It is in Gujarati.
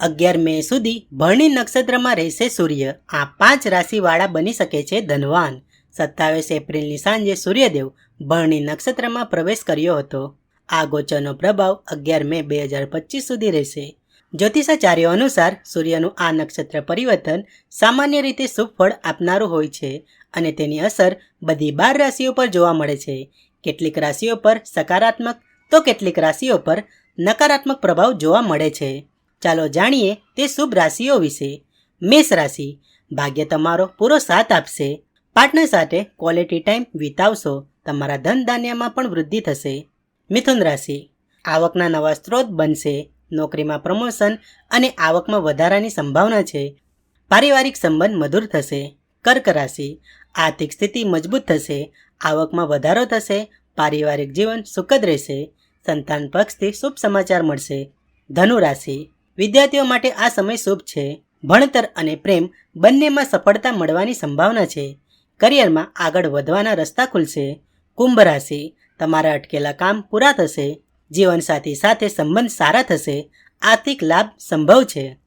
અગિયાર મે સુધી ભરણી નક્ષત્રમાં રહેશે સૂર્ય. આ પાંચ રાશિવાળા બની શકે છે ધનવાન. સત્તાવીસ એપ્રિલની સાંજે સૂર્યદેવ ભરણી નક્ષત્રમાં પ્રવેશ કર્યો હતો. આ ગોચરનો પ્રભાવ અગિયાર મે બે હજાર પચીસ સુધી રહેશે. જ્યોતિષાચાર્યો અનુસાર સૂર્યનું આ નક્ષત્ર પરિવર્તન સામાન્ય રીતે શુભ આપનારું હોય છે અને તેની અસર બધી બાર રાશિઓ પર જોવા મળે છે. કેટલીક રાશિઓ પર સકારાત્મક તો કેટલીક રાશિઓ પર નકારાત્મક પ્રભાવ જોવા મળે છે. ચાલો જાણીએ તે શુભ રાશિઓ વિશે. મેષ રાશિ, ભાગ્ય તમારો પૂરો સાથ આપશે. પાર્ટનર સાથે ક્વોલિટી ટાઈમ વિતાવશો, તમારા ધન ધાન્યમાં પણ વૃદ્ધિ થશે. મિથુન રાશિ, આવકના નવા સ્ત્રોત બનશે, નોકરીમાં પ્રમોશન અને આવકમાં વધારાની સંભાવના છે. પારિવારિક સંબંધ મધુર થશે. કર્ક રાશિ, આર્થિક સ્થિતિ મજબૂત થશે, આવકમાં વધારો થશે, પારિવારિક જીવન સુખદ રહેશે, સંતાન પક્ષથી શુભ સમાચાર મળશે. ધનુ રાશિ વિદ્યાર્થીઓ માટે આ સમય શુભ છે. ભણતર અને પ્રેમ બંનેમાં સફળતા મળવાની સંભાવના છે. કરિયરમાં આગળ વધવાના રસ્તા ખુલશે. કુંભ રાશિ, તમારા અટકેલા કામ પૂરા થશે. જીવનસાથી સાથે સંબંધ સારા થશે. આર્થિક લાભ સંભવ છે.